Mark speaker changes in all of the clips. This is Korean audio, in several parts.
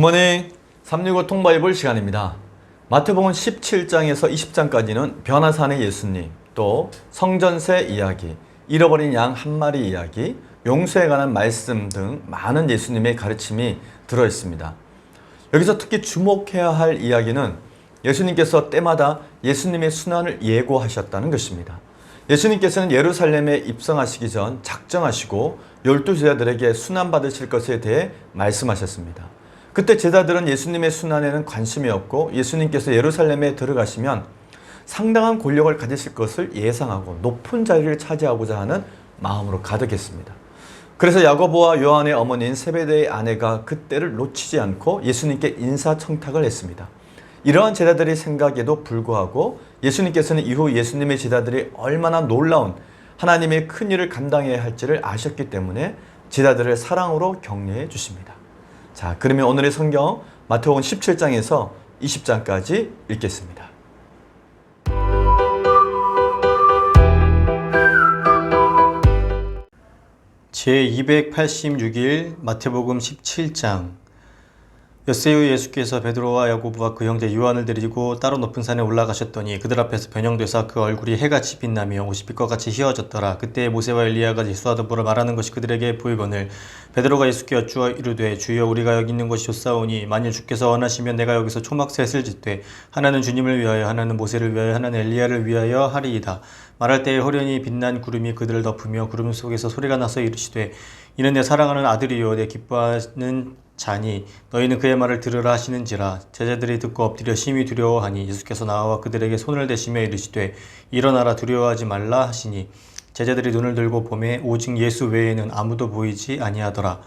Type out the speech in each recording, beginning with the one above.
Speaker 1: 굿모닝 365 통바이블 시간입니다. 마태복음 17장에서 20장까지는 변화산의 예수님, 또 성전세 이야기, 잃어버린 양 한 마리 이야기, 용서에 관한 말씀 등 많은 예수님의 가르침이 들어 있습니다. 여기서 특히 주목해야 할 이야기는 예수님께서 때마다 예수님의 순환을 예고하셨다는 것입니다. 예수님께서는 예루살렘에 입성하시기 전 작정하시고 열두 제자들에게 순환 받으실 것에 대해 말씀하셨습니다. 그때 제자들은 예수님의 순환에는 관심이 없고 예수님께서 예루살렘에 들어가시면 상당한 권력을 가지실 것을 예상하고 높은 자리를 차지하고자 하는 마음으로 가득했습니다. 그래서 야고보와 요한의 어머니인 세베대의 아내가 그때를 놓치지 않고 예수님께 인사청탁을 했습니다. 이러한 제자들의 생각에도 불구하고 예수님께서는 이후 예수님의 제자들이 얼마나 놀라운 하나님의 큰 일을 감당해야 할지를 아셨기 때문에 제자들을 사랑으로 격려해 주십니다. 자, 그러면 오늘의 성경 마태복음 17장에서 20장까지 읽겠습니다.
Speaker 2: 제286일 마태복음 17장 엿새우 예수께서 베드로와 야고보와 그 형제 요한을 데리고 따로 높은 산에 올라가셨더니 그들 앞에서 변형되사 그 얼굴이 해같이 빛나며 옷이 빛과 같이 휘어졌더라. 그때 모세와 엘리야가 예수와 더불어 말하는 것이 그들에게 보이거늘 베드로가 예수께 여쭈어 이르되 주여 우리가 여기 있는 것이 좋사오니 만일 주께서 원하시면 내가 여기서 초막 셋을 짓되 하나는 주님을 위하여 하나는 모세를 위하여 하나는 엘리야를 위하여 하리이다. 말할 때에 호련히 빛난 구름이 그들을 덮으며 구름 속에서 소리가 나서 이르시되 이는 내 사랑하는 아들이요 내 기뻐하는 자니 너희는 그의 말을 들으라 하시는지라 제자들이 듣고 엎드려 심히 두려워하니 예수께서 나와 그들에게 손을 대시며 이르시되 일어나라 두려워하지 말라 하시니 제자들이 눈을 들고 보매 오직 예수 외에는 아무도 보이지 아니하더라.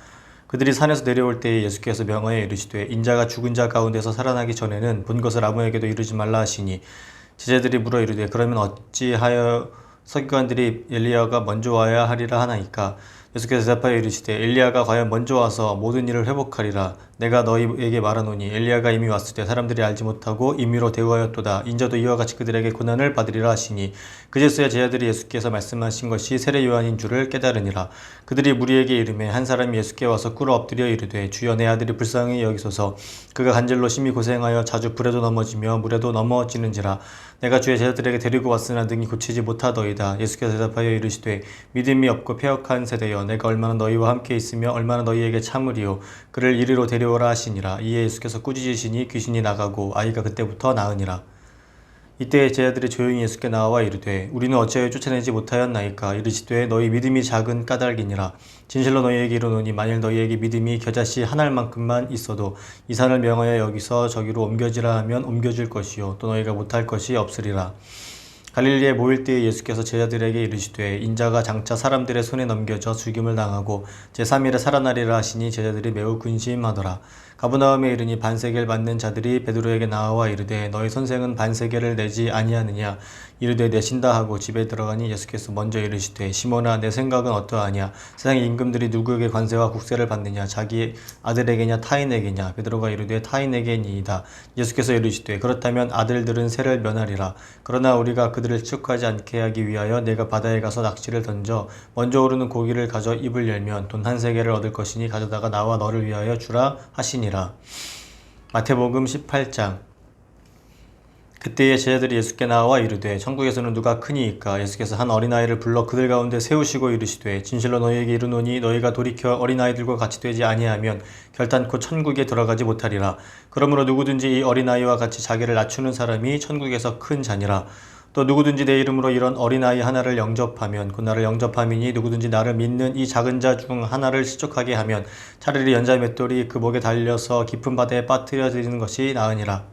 Speaker 2: 그들이 산에서 내려올 때에 예수께서 명하여 이르시되 인자가 죽은 자 가운데서 살아나기 전에는 본 것을 아무에게도 이르지 말라 하시니 제자들이 물어 이르되 그러면 어찌하여 서기관들이 엘리야가 먼저 와야 하리라 하나이까 예수께서 대답하여 이르시되 엘리야가 과연 먼저 와서 모든 일을 회복하리라. 내가 너희에게 말하노니 엘리야가 이미 왔을 때 사람들이 알지 못하고 임의로 대우하였도다. 인자도 이와 같이 그들에게 고난을 받으리라 하시니 그제서야 제자들이 예수께서 말씀하신 것이 세례 요한인 줄을 깨달으니라. 그들이 무리에게 이름에 한 사람이 예수께 와서 꿇어 엎드려 이르되 주여 내 아들이 불쌍히 여기소서. 그가 간절로 심히 고생하여 자주 불에도 넘어지며 물에도 넘어지는지라 내가 주의 제자들에게 데리고 왔으나 능히 고치지 못하더이다. 예수께서 대답하여 이르시되 믿음이 없고 폐역한 세대여 내가 얼마나 너희와 함께 있으며 얼마나 너희에게 참으리요? 그를 이리로 데려오라 하시니라. 이에 예수께서 꾸짖으시니 귀신이 나가고 아이가 그때부터 나으니라 이때 제자들이 조용히 예수께 나와 이르되 우리는 어찌하여 쫓아내지 못하였나이까? 이르시되 너희 믿음이 작은 까닭이니라. 진실로 너희에게 이르노니 만일 너희에게 믿음이 겨자씨 한 알만큼만 있어도 이 산을 명하여 여기서 저기로 옮겨지라 하면 옮겨질 것이요 또 너희가 못할 것이 없으리라 갈릴리에 모일 때에 예수께서 제자들에게 이르시되 인자가 장차 사람들의 손에 넘겨져 죽임을 당하고 제3일에 살아나리라 하시니 제자들이 매우 근심하더라. 가브나움에 이르니 반세계를 받는 자들이 베드로에게 나와 이르되 너희 선생은 반세계를 내지 아니하느냐 이르되 내신다 하고 집에 들어가니 예수께서 먼저 이르시되 시몬아 내 생각은 어떠하냐? 세상의 임금들이 누구에게 관세와 국세를 받느냐? 자기 아들에게냐 타인에게냐? 베드로가 이르되 타인에게니이다. 예수께서 이르시되 그렇다면 아들들은 세를 면하리라. 그러나 우리가 그들을 축하지 않게 하기 위하여 내가 바다에 가서 낚시를 던져 먼저 오르는 고기를 가져 입을 열면 돈 한 세계를 얻을 것이니 가져다가 나와 너를 위하여 주라 하시니라. 마태복음 18장 그때에 제자들이 예수께 나와 이르되 천국에서는 누가 크니이까? 예수께서 한 어린아이를 불러 그들 가운데 세우시고 이르시되 진실로 너희에게 이르노니 너희가 돌이켜 어린아이들과 같이 되지 아니하면 결단코 천국에 들어가지 못하리라. 그러므로 누구든지 이 어린아이와 같이 자기를 낮추는 사람이 천국에서 큰 자니라. 또 누구든지 내 이름으로 이런 어린아이 하나를 영접하면 그 나를 영접함이니 누구든지 나를 믿는 이 작은 자 중 하나를 실족하게 하면 차라리 연자 맷돌이 그 목에 달려서 깊은 바다에 빠뜨려지는 것이 나으니라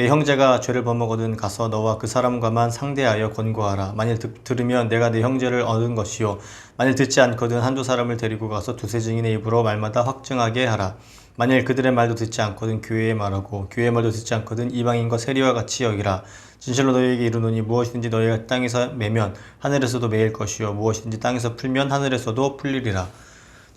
Speaker 2: 내 형제가 죄를 범하거든 가서 너와 그 사람과만 상대하여 권고하라. 만일 듣, 들으면 내가 내 형제를 얻은 것이요. 만일 듣지 않거든 한두 사람을 데리고 가서 두세 증인의 입으로 말마다 확증하게 하라. 만일 그들의 말도 듣지 않거든 교회의 말하고 교회의 말도 듣지 않거든 이방인과 세리와 같이 여기라. 진실로 너희에게 이르노니 무엇이든지 너희가 땅에서 매면 하늘에서도 매일 것이요 무엇이든지 땅에서 풀면 하늘에서도 풀리리라.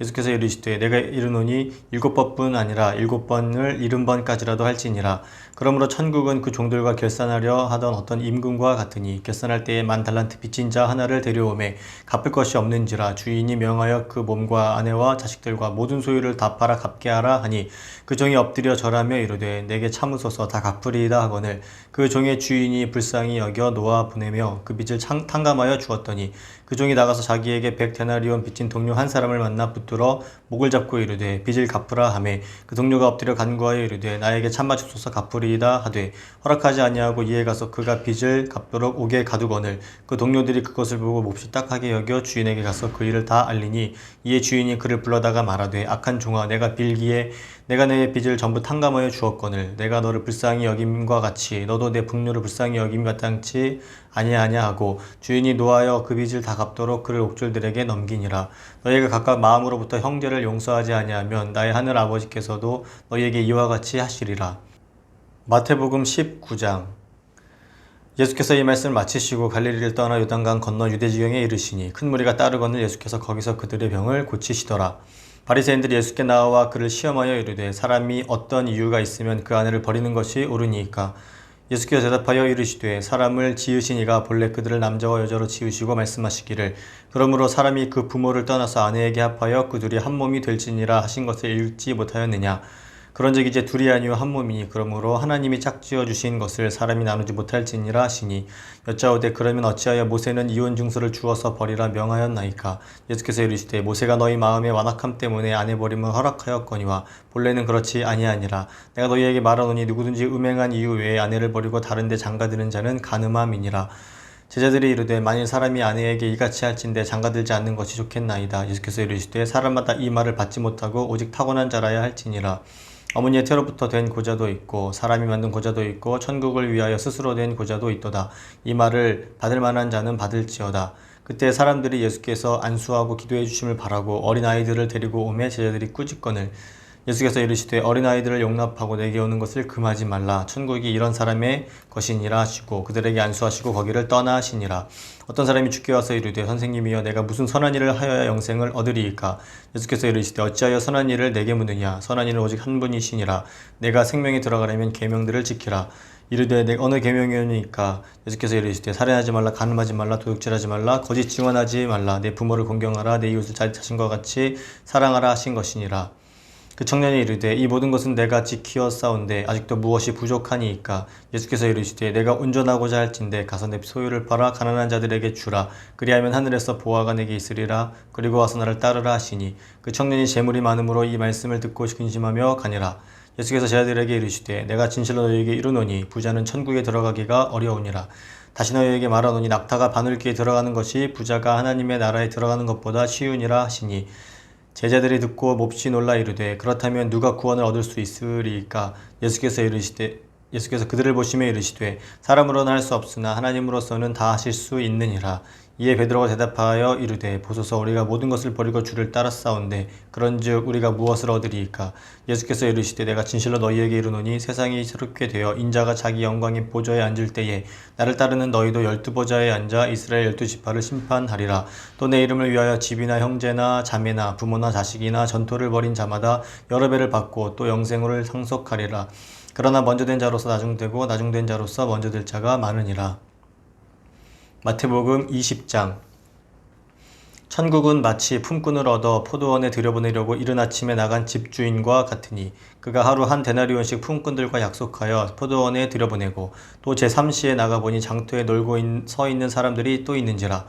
Speaker 2: 예수께서 이르시되 내가 이르노니 일곱 번뿐 아니라 일곱 번을 일흔 번까지라도 할지니라. 그러므로 천국은 그 종들과 결산하려 하던 어떤 임금과 같으니 결산할 때에 만 달란트 빚진 자 하나를 데려오매 갚을 것이 없는지라. 주인이 명하여 그 몸과 아내와 자식들과 모든 소유를 다 팔아 갚게 하라 하니 그 종이 엎드려 절하며 이르되 내게 참으소서 다 갚으리이다 하거늘. 그 종의 주인이 불쌍히 여겨 놓아 보내며 그 빚을 창- 탕감하여 주었더니 그 종이 나가서 자기에게 백 데나리온 빚진 동료 한 사람을 만나 붙 들어 목을 잡고 이르되 빚을 갚으라 하매 그 동료가 엎드려 간구하여 이르되 나에게 참아 주소서 갚으리이다 하되 허락하지 아니하고 이에 가서 그가 빚을 갚도록 옥에 가두거늘 그 동료들이 그것을 보고 몹시 딱하게 여겨 주인에게 가서 그 일을 다 알리니 이에 주인이 그를 불러다가 말하되 악한 종아 내가 빌기에 내가 내 빚을 전부 탕감하여 주었거늘. 내가 너를 불쌍히 여김과 같이 너도 내 북녀를 불쌍히 여김 마땅치 아니하냐 하고 주인이 노하여 그 빚을 다 갚도록 그를 옥졸들에게 넘기니라. 너희가 각각 마음으로부터 형제를 용서하지 아니하면 나의 하늘 아버지께서도 너희에게 이와 같이 하시리라. 마태복음 19장. 예수께서 이 말씀을 마치시고 갈릴리를 떠나 요단강 건너 유대 지경에 이르시니 큰 무리가 따르거늘 예수께서 거기서 그들의 병을 고치시더라. 바리새인들이 예수께 나와 그를 시험하여 이르되 사람이 어떤 이유가 있으면 그 아내를 버리는 것이 옳으니이까? 예수께서 대답하여 이르시되 사람을 지으신 이가 본래 그들을 남자와 여자로 지으시고 말씀하시기를 그러므로 사람이 그 부모를 떠나서 아내에게 합하여 그 둘이 한 몸이 될지니라 하신 것을 읽지 못하였느냐 그런즉 이제 둘이 아니요 한 몸이니 그러므로 하나님이 짝지어 주신 것을 사람이 나누지 못할지니라 하시니 여짜오되 그러면 어찌하여 모세는 이혼 증서를 주어서 버리라 명하였나이까? 예수께서 이르시되 모세가 너희 마음의 완악함 때문에 아내 버림을 허락하였거니와 본래는 그렇지 아니하니라. 내가 너희에게 말하노니 누구든지 음행한 이유 외에 아내를 버리고 다른데 장가드는 자는 간음함이니라. 제자들이 이르되 만일 사람이 아내에게 이같이 할진대 장가들지 않는 것이 좋겠나이다. 예수께서 이르시되 사람마다 이 말을 받지 못하고 오직 타고난 자라야 할지니라 어머니의 태로부터 된 고자도 있고 사람이 만든 고자도 있고 천국을 위하여 스스로 된 고자도 있도다. 이 말을 받을 만한 자는 받을지어다. 그때 사람들이 예수께서 안수하고 기도해 주심을 바라고 어린 아이들을 데리고 오매 제자들이 꾸짖거늘 예수께서 이르시되 어린 아이들을 용납하고 내게 오는 것을 금하지 말라. 천국이 이런 사람의 것이니라 하시고 그들에게 안수하시고 거기를 떠나시니라. 어떤 사람이 주께 와서 이르되 선생님이여 내가 무슨 선한 일을 하여야 영생을 얻으리이까? 예수께서 이르시되 어찌하여 선한 일을 내게 묻느냐? 선한 일은 오직 한 분이시니라. 내가 생명에 들어가려면 계명들을 지키라. 이르되 내 어느 계명이니까? 예수께서 이르시되 살인하지 말라 간음하지 말라 도둑질하지 말라 거짓 증언하지 말라. 내 부모를 공경하라 내 이웃을 자신과 같이 사랑하라 하신 것이니라 그 청년이 이르되 이 모든 것은 내가 지키어 싸운데 아직도 무엇이 부족하니이까? 예수께서 이르시되 내가 운전하고자 할진대 가서 내 소유를 팔아 가난한 자들에게 주라. 그리하면 하늘에서 보화가 내게 있으리라. 그리고 와서 나를 따르라 하시니 그 청년이 재물이 많음으로 이 말씀을 듣고 근심하며 가니라. 예수께서 제자들에게 이르시되 내가 진실로 너희에게 이르노니 부자는 천국에 들어가기가 어려우니라. 다시 너희에게 말하노니 낙타가 바늘귀에 들어가는 것이 부자가 하나님의 나라에 들어가는 것보다 쉬우니라 하시니 제자들이 듣고 몹시 놀라 이르되 그렇다면 누가 구원을 얻을 수 있으리까? 예수께서 이르시되 예수께서 그들을 보시며 이르시되 사람으로는 할 수 없으나 하나님으로서는 다 하실 수 있느니라 이에 베드로가 대답하여 이르되 보소서 우리가 모든 것을 버리고 주를 따랐사온데 그런즉 우리가 무엇을 얻으리이까? 예수께서 이르시되 내가 진실로 너희에게 이르노니 세상이 새롭게 되어 인자가 자기 영광의 보좌에 앉을 때에 나를 따르는 너희도 열두 보좌에 앉아 이스라엘 열두 지파를 심판하리라. 또 내 이름을 위하여 집이나 형제나 자매나 부모나 자식이나 전토를 벌인 자마다 여러 배를 받고 또 영생을 상속하리라. 그러나 먼저 된 자로서 나중되고 나중된 자로서 먼저 될 자가 많으니라 마태복음 20장. 천국은 마치 품꾼을 얻어 포도원에 들여보내려고 이른 아침에 나간 집주인과 같으니 그가 하루 한 데나리온씩 품꾼들과 약속하여 포도원에 들여보내고 또 제3시에 나가보니 장터에 놀고 있- 서 있는 사람들이 또 있는지라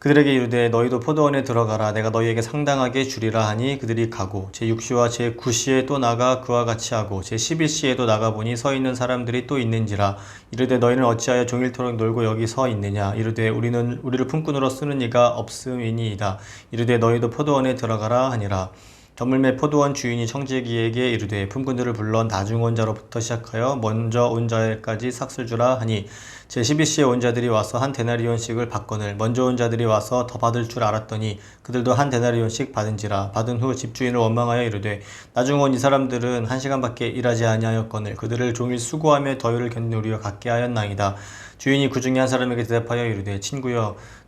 Speaker 2: 그들에게 이르되 너희도 포도원에 들어가라. 내가 너희에게 상당하게 주리라 하니 그들이 가고 제 6시와 제 9시에 또 나가 그와 같이 하고 제 11시에도 나가 보니 서 있는 사람들이 또 있는지라. 이르되 너희는 어찌하여 종일토록 놀고 여기 서 있느냐? 이르되 우리는 우리를 품꾼으로 쓰는 이가 없음이니이다. 이르되 너희도 포도원에 들어가라 하니라 저물매 포도원 주인이 청지기에게 이르되 품꾼들을 불러 나중 온 자로부터 시작하여 먼저 온 자에까지 삭슬 주라 하니 제12시에 온 자들이 와서 한 데나리온씩을 받거늘 먼저 온 자들이 와서 더 받을 줄 알았더니 그들도 한 데나리온씩 받은지라 받은 후 집주인을 원망하여 이르되 나중 온이 사람들은 한 시간밖에 일하지 아니하였거늘 그들을 종일 수고하며 더위를 우리와 같게 하였나이다. 주인이 그 중에 한 사람에게 대답하여 이르되 친구여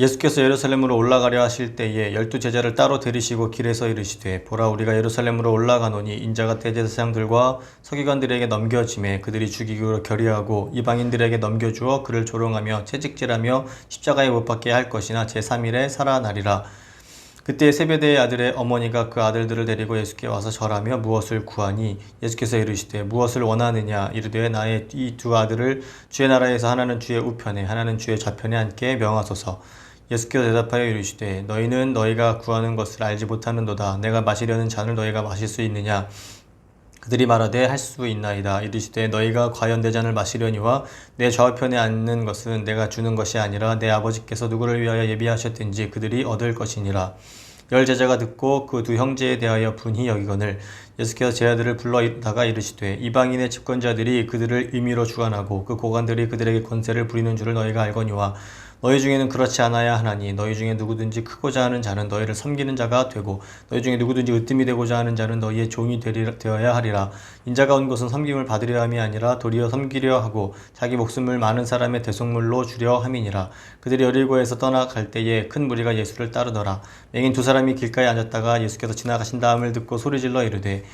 Speaker 2: 예수께서 예루살렘으로 올라가려 하실 때에 열두 제자를 따로 데리시고 길에서 이르시되 보라 우리가 예루살렘으로 올라가노니 인자가 대제사장들과 서기관들에게 넘겨짐에 그들이 죽이기로 결의하고 이방인들에게 넘겨주어 그를 조롱하며 채찍질하며 십자가에 못 박게 할 것이나 제3일에 살아나리라. 그때 세베대의 아들의 어머니가 그 아들들을 데리고 예수께 와서 절하며 무엇을 구하니? 예수께서 이르시되 무엇을 원하느냐? 이르되 나의 이 두 아들을 주의 나라에서 하나는 주의 우편에 하나는 주의 좌편에 앉게 명하소서 예수께서 대답하여 이르시되 너희는 너희가 구하는 것을 알지 못하는도다. 내가 마시려는 잔을 너희가 마실 수 있느냐? 그들이 말하되 할 수 있나이다. 이르시되 너희가 과연 내 잔을 마시려니와 내 좌우편에 앉는 것은 내가 주는 것이 아니라 내 아버지께서 누구를 위하여 예비하셨든지 그들이 얻을 것이니라. 열 제자가 듣고 그 두 형제에 대하여 분히 여기거늘 예수께서 제 아들을 불러 이르다가 이르시되 이방인의 집권자들이 그들을 임의로 주관하고 그 고관들이 그들에게 권세를 부리는 줄을 너희가 알거니와 너희 중에는 그렇지 않아야 하나니 너희 중에 누구든지 크고자 하는 자는 너희를 섬기는 자가 되고 너희 중에 누구든지 으뜸이 되고자 하는 자는 너희의 종이 되리라, 되어야 하리라. 인자가 온 것은 섬김을 받으려 함이 아니라 도리어 섬기려 하고 자기 목숨을 많은 사람의 대속물로 주려 함이니라. 그들이 여리고에서 떠나갈 때에 큰 무리가 예수를 따르더라. 맹인 두 사람이 길가에 앉았다가 예수께서 지나가신 다음을 듣고 소리질러 이르되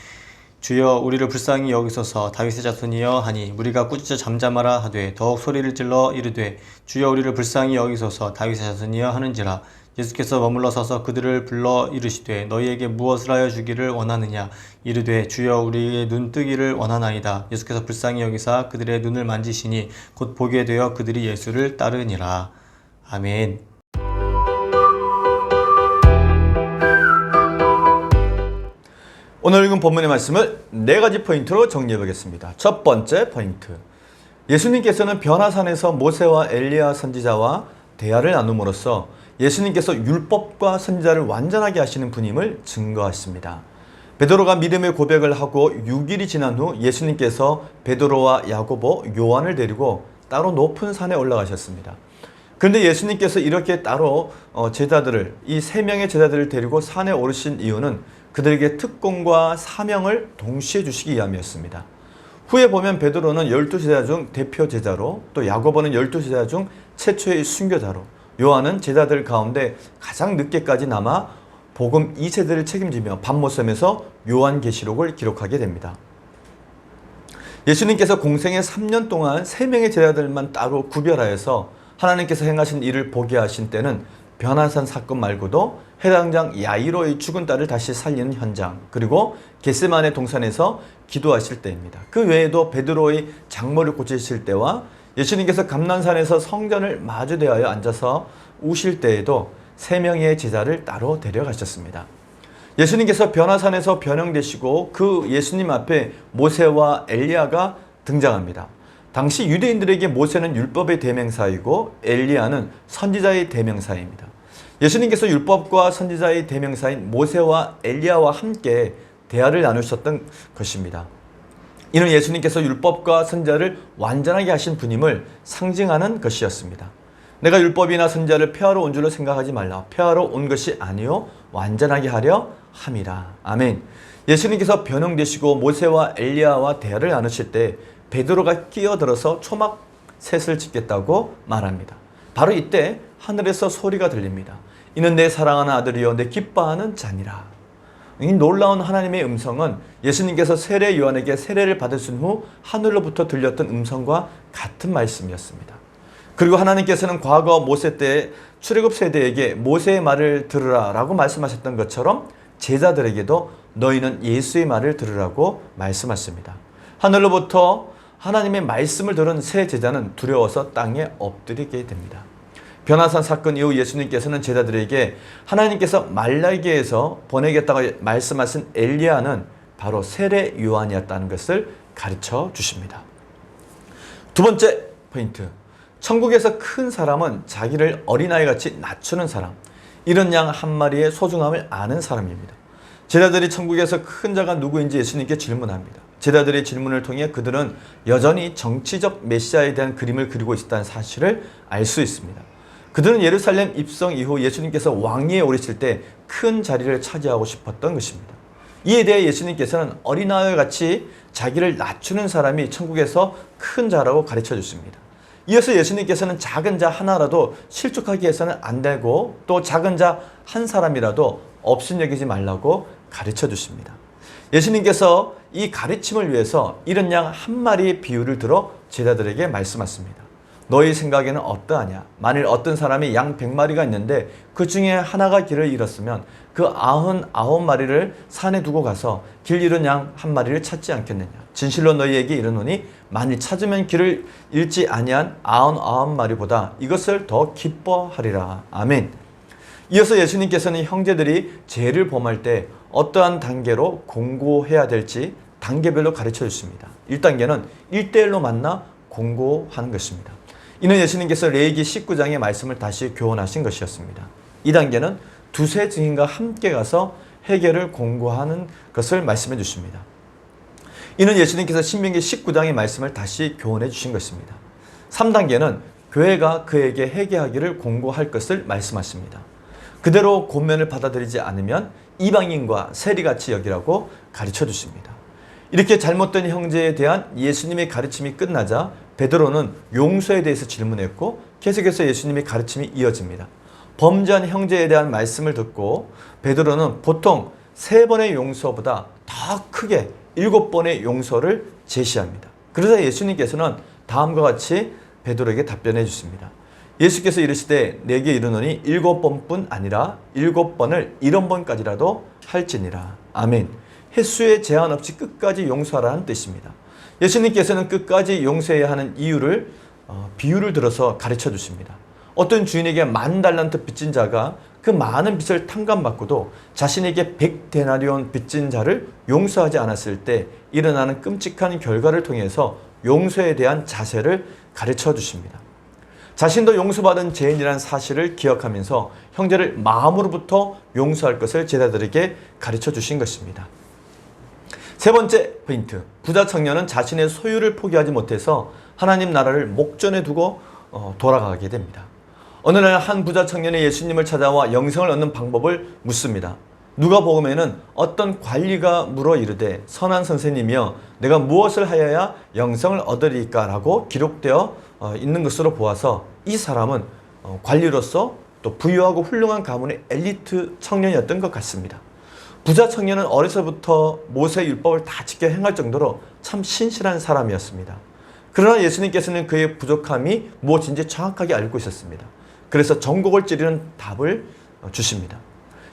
Speaker 2: 주여 우리를 불쌍히 여기소서. 다윗의 자손이여 하니 무리가 꾸짖어 잠잠하라 하되 더욱 소리를 질러 이르되 주여 우리를 불쌍히 여기소서. 다윗의 자손이여 하는지라. 예수께서 머물러 서서 그들을 불러 이르시되 너희에게 무엇을 하여 주기를 원하느냐? 이르되 주여 우리의 눈 뜨기를 원하나이다. 예수께서 불쌍히 여기사 그들의 눈을 만지시니 곧 보게 되어 그들이 예수를 따르니라. 아멘
Speaker 1: 오늘 읽은 본문의 말씀을 네 가지 포인트로 정리해 보겠습니다. 첫 번째 포인트. 예수님께서는 변화산에서 모세와 엘리야 선지자와 대화를 나눔으로써 예수님께서 율법과 선지자를 완전하게 하시는 분임을 증거하십니다. 베드로가 믿음의 고백을 하고 6일이 지난 후 예수님께서 베드로와 야고보, 요한을 데리고 따로 높은 산에 올라가셨습니다. 그런데 예수님께서 이렇게 따로 어, 제자들을 이 세 명의 제자들을 데리고 산에 오르신 이유는 그들에게 특권과 사명을 동시에 주시기 위함이었습니다. 후에 보면 베드로는 열두 제자 중 대표 제자로 또 야고보는 열두 제자 중 최초의 순교자로 요한은 제자들 가운데 가장 늦게까지 남아 복음 2세대를 책임지며 밤모섬에서 요한계시록을 기록하게 됩니다. 예수님께서 공생의 3년 동안 3명의 제자들만 따로 구별하여서 하나님께서 행하신 일을 보게 하신 때는 변화산 사건 말고도 해당장 야이로의 죽은 딸을 다시 살리는 현장 그리고 겟세만의 동산에서 기도하실 때입니다. 그 외에도 베드로의 장모를 고치실 때와 예수님께서 감난산에서 성전을 마주 대하여 앉아서 우실 때에도 세 명의 제자를 따로 데려가셨습니다. 예수님께서 변화산에서 변형되시고 그 예수님 앞에 모세와 엘리야가 등장합니다. 당시 유대인들에게 모세는 율법의 대명사이고 엘리야는 선지자의 대명사입니다. 예수님께서 율법과 선지자의 대명사인 모세와 엘리야와 함께 대화를 나누셨던 것입니다. 이는 예수님께서 율법과 선지자를 완전하게 하신 분임을 상징하는 것이었습니다. 내가 율법이나 선지자를 폐하러 온 줄로 생각하지 말라. 폐하러 온 것이 아니요 완전하게 하려 함이라. 아멘. 예수님께서 변형되시고 모세와 엘리야와 대화를 나누실 때 베드로가 끼어들어서 초막 셋을 짓겠다고 말합니다. 바로 이때 하늘에서 소리가 들립니다. 이는 내 사랑하는 아들이요 내 기뻐하는 자니라. 이 놀라운 하나님의 음성은 예수님께서 세례 요한에게 세례를 받으신 후 하늘로부터 들렸던 음성과 같은 말씀이었습니다. 그리고 하나님께서는 과거 모세 때 출애굽 세대에게 모세의 말을 들으라라고 말씀하셨던 것처럼 제자들에게도 너희는 예수의 말을 들으라고 말씀하십니다. 하늘로부터 하나님의 말씀을 들은 새 제자는 두려워서 땅에 엎드리게 됩니다. 변화산 사건 이후 예수님께서는 제자들에게 하나님께서 말라기에서 보내겠다고 말씀하신 엘리야는 바로 세례 요한이었다는 것을 가르쳐 주십니다. 두 번째 포인트. 천국에서 큰 사람은 자기를 어린아이같이 낮추는 사람. 이런 양 한 마리의 소중함을 아는 사람입니다. 제자들이 천국에서 큰 자가 누구인지 예수님께 질문합니다. 제자들의 질문을 통해 그들은 여전히 정치적 메시아에 대한 그림을 그리고 있다는 사실을 알 수 있습니다. 그들은 예루살렘 입성 이후 예수님께서 왕위에 오르실 때 큰 자리를 차지하고 싶었던 것입니다. 이에 대해 예수님께서는 어린아이 같이 자기를 낮추는 사람이 천국에서 큰 자라고 가르쳐 주십니다. 이어서 예수님께서는 작은 자 하나라도 실족하게 해서는 안 되고 또 작은 자 한 사람이라도 없인 여기지 말라고 가르쳐 주십니다. 예수님께서 이 가르침을 위해서 이런 양 한 마리의 비유를 들어 제자들에게 말씀하십니다. 너희 생각에는 어떠하냐? 만일 어떤 사람이 양 100마리가 있는데 그 중에 하나가 길을 잃었으면 그 아흔 아홉 마리를 산에 두고 가서 길 잃은 양 한 마리를 찾지 않겠느냐? 진실로 너희에게 이르노니 만일 찾으면 길을 잃지 아니한 아흔 아홉 마리보다 이것을 더 기뻐하리라. 아멘. 이어서 예수님께서는 형제들이 죄를 범할 때 어떠한 단계로 공고해야 될지 단계별로 가르쳐 주십니다. 1단계는 1대1로 만나 공고하는 것입니다. 이는 예수님께서 레이기 19장의 말씀을 다시 교훈하신 것이었습니다. 2단계는 두세 증인과 함께 가서 해결을 공고하는 것을 말씀해 주십니다. 이는 예수님께서 신명기 19장의 말씀을 다시 교훈해 주신 것입니다. 3단계는 교회가 그에게 회개하기를 공고할 것을 말씀하십니다. 그대로 권면을 받아들이지 않으면 이방인과 세리같이 여기라고 가르쳐 주십니다. 이렇게 잘못된 형제에 대한 예수님의 가르침이 끝나자 베드로는 용서에 대해서 질문했고 계속해서 예수님의 가르침이 이어집니다. 범죄한 형제에 대한 말씀을 듣고 베드로는 보통 세 번의 용서보다 더 크게 일곱 번의 용서를 제시합니다. 그러자 예수님께서는 다음과 같이 베드로에게 답변해 주십니다. 예수께서 이르시되 내게 이르노니 일곱 번뿐 아니라 일곱 번을 일흔 번까지라도 할지니라. 아멘. 횟수에 제한 없이 끝까지 용서하라는 뜻입니다. 예수님께서는 끝까지 용서해야 하는 이유를 어, 비유를 들어서 가르쳐 주십니다. 어떤 주인에게 만 달란트 빚진 자가 그 많은 빚을 탕감받고도 자신에게 백 데나리온 빚진 자를 용서하지 않았을 때 일어나는 끔찍한 결과를 통해서 용서에 대한 자세를 가르쳐 주십니다. 자신도 용서받은 죄인이라는 사실을 기억하면서 형제를 마음으로부터 용서할 것을 제자들에게 가르쳐 주신 것입니다. 세 번째 포인트. 부자 청년은 자신의 소유를 포기하지 못해서 하나님 나라를 목전에 두고 어, 돌아가게 됩니다. 어느 날 한 부자 청년이 예수님을 찾아와 영생을 얻는 방법을 묻습니다. 누가 복음에는 어떤 관리가 물어 이르되 선한 선생님이여 내가 무엇을 하여야 영생을 얻으리까 라고 기록되어 어, 있는 것으로 보아서 이 사람은 어, 관리로서 또 부유하고 훌륭한 가문의 엘리트 청년이었던 것 같습니다. 부자 청년은 어려서부터 모세 율법을 다 지켜 행할 정도로 참 신실한 사람이었습니다. 그러나 예수님께서는 그의 부족함이 무엇인지 정확하게 알고 있었습니다. 그래서 전곡을 찌르는 답을 어, 주십니다.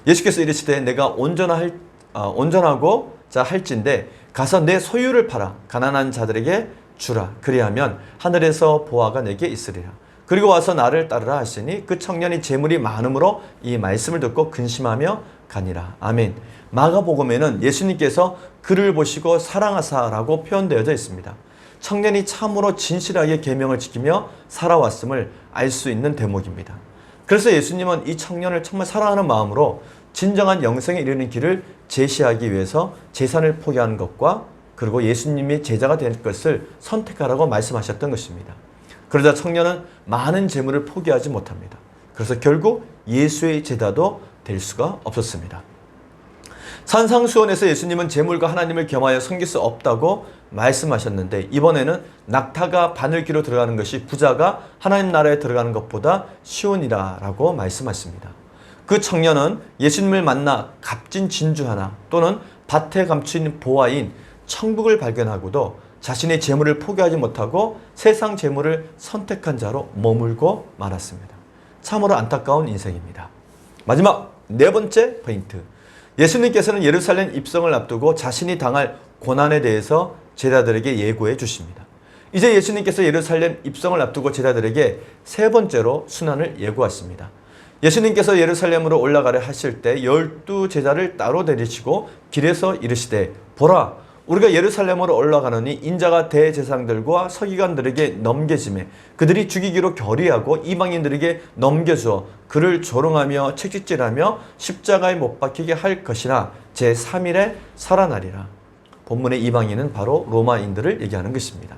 Speaker 1: 예수께서 이르시되 내가 온전할 어, 온전하고 자 할진대 가서 내 소유를 팔아 가난한 자들에게 주라 그리하면 하늘에서 보화가 내게 있으리라. 그리고 와서 나를 따르라 하시니 그 청년이 재물이 많음으로 이 말씀을 듣고 근심하며 가니라. 아멘. 마가복음에는 예수님께서 그를 보시고 사랑하사라고 표현되어져 있습니다. 청년이 참으로 진실하게 계명을 지키며 살아왔음을 알 수 있는 대목입니다. 그래서 예수님은 이 청년을 정말 사랑하는 마음으로 진정한 영생에 이르는 길을 제시하기 위해서 재산을 포기하는 것과 그리고 예수님이 제자가 될 것을 선택하라고 말씀하셨던 것입니다. 그러자 청년은 많은 재물을 포기하지 못합니다. 그래서 결국 예수의 제자도 될 수가 없었습니다. 산상수원에서 예수님은 재물과 하나님을 겸하여 섬길 수 없다고 말씀하셨는데 이번에는 낙타가 바늘기로 들어가는 것이 부자가 하나님 나라에 들어가는 것보다 쉬우니라 라고 말씀하십니다. 그 청년은 예수님을 만나 값진 진주 하나 또는 밭에 감춘 보화인 천국을 발견하고도 자신의 재물을 포기하지 못하고 세상 재물을 선택한 자로 머물고 말았습니다. 참으로 안타까운 인생입니다. 마지막 네 번째 포인트. 예수님께서는 예루살렘 입성을 앞두고 자신이 당할 고난에 대해서 제자들에게 예고해 주십니다. 이제 예수님께서 예루살렘 입성을 앞두고 제자들에게 세 번째로 순환을 예고하십니다. 예수님께서 예루살렘으로 올라가려 하실 때 열두 제자를 따로 데리시고 길에서 이르시되 보라 우리가 예루살렘으로 올라가느니 인자가 대제사장들과 서기관들에게 넘겨짐에 그들이 죽이기로 결의하고 이방인들에게 넘겨주어 그를 조롱하며 채찍질하며 십자가에 못 박히게 할 것이나 제3일에 살아나리라. 본문의 이방인은 바로 로마인들을 얘기하는 것입니다.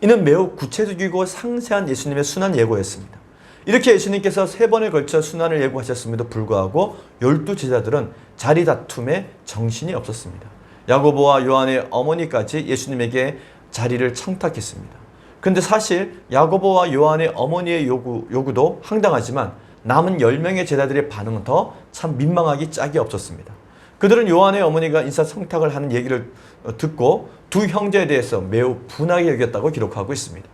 Speaker 1: 이는 매우 구체적이고 상세한 예수님의 순환 예고였습니다. 이렇게 예수님께서 세 번에 걸쳐 순환을 예고하셨음에도 불구하고 열두 제자들은 자리 다툼에 정신이 없었습니다. 야고보와 요한의 어머니까지 예수님에게 자리를 청탁했습니다. 그런데 사실 야고보와 요한의 어머니의 요구, 요구도 황당하지만 남은 10명의 제자들의 반응은 더 참 민망하기 짝이 없었습니다. 그들은 요한의 어머니가 인사청탁을 하는 얘기를 어, 듣고 두 형제에 대해서 매우 분하게 여겼다고 기록하고 있습니다.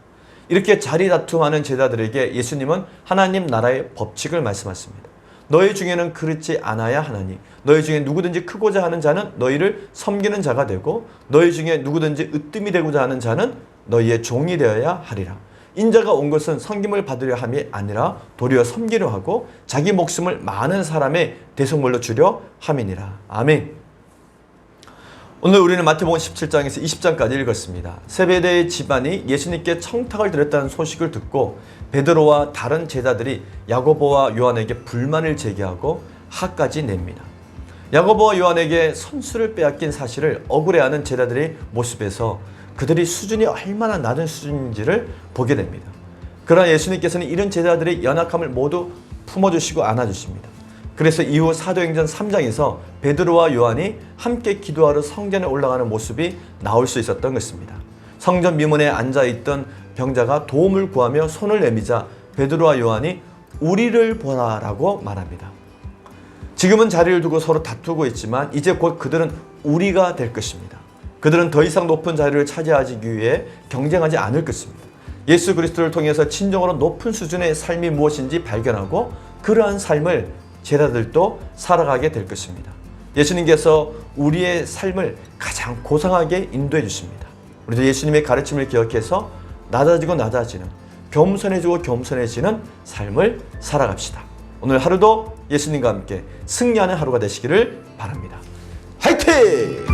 Speaker 1: 이렇게 자리 다툼하는 제자들에게 예수님은 하나님 나라의 법칙을 말씀하십니다. 너희 중에는 그렇지 않아야 하나니 너희 중에 누구든지 크고자 하는 자는 너희를 섬기는 자가 되고 너희 중에 누구든지 으뜸이 되고자 하는 자는 너희의 종이 되어야 하리라. 인자가 온 것은 섬김을 받으려 함이 아니라 도리어 섬기려 하고 자기 목숨을 많은 사람의 대속물로 주려 함이니라. 아멘. 오늘 우리는 마태복음 17장에서 20장까지 읽었습니다. 세베대의 집안이 예수님께 청탁을 드렸다는 소식을 듣고 베드로와 다른 제자들이 야고보와 요한에게 불만을 제기하고 하까지 냅니다. 야고보와 요한에게 선수를 빼앗긴 사실을 억울해하는 제자들의 모습에서 그들이 수준이 얼마나 낮은 수준인지를 보게 됩니다. 그러나 예수님께서는 이런 제자들의 연약함을 모두 품어주시고 안아주십니다. 그래서 이후 사도행전 3장에서 베드로와 요한이 함께 기도하러 성전에 올라가는 모습이 나올 수 있었던 것입니다. 성전 미문에 앉아 있던 병자가 도움을 구하며 손을 내미자 베드로와 요한이 우리를 보라라고 말합니다. 지금은 자리를 두고 서로 다투고 있지만 이제 곧 그들은 우리가 될 것입니다. 그들은 더 이상 높은 자리를 차지하기 위해 경쟁하지 않을 것입니다. 예수 그리스도를 통해서 진정으로 높은 수준의 삶이 무엇인지 발견하고 그러한 삶을 제자들도 살아가게 될 것입니다. 예수님께서 우리의 삶을 가장 고상하게 인도해 주십니다. 우리도 예수님의 가르침을 기억해서 낮아지고 낮아지는 겸손해지고 겸손해지는 삶을 살아갑시다. 오늘 하루도 예수님과 함께 승리하는 하루가 되시기를 바랍니다. 화이팅!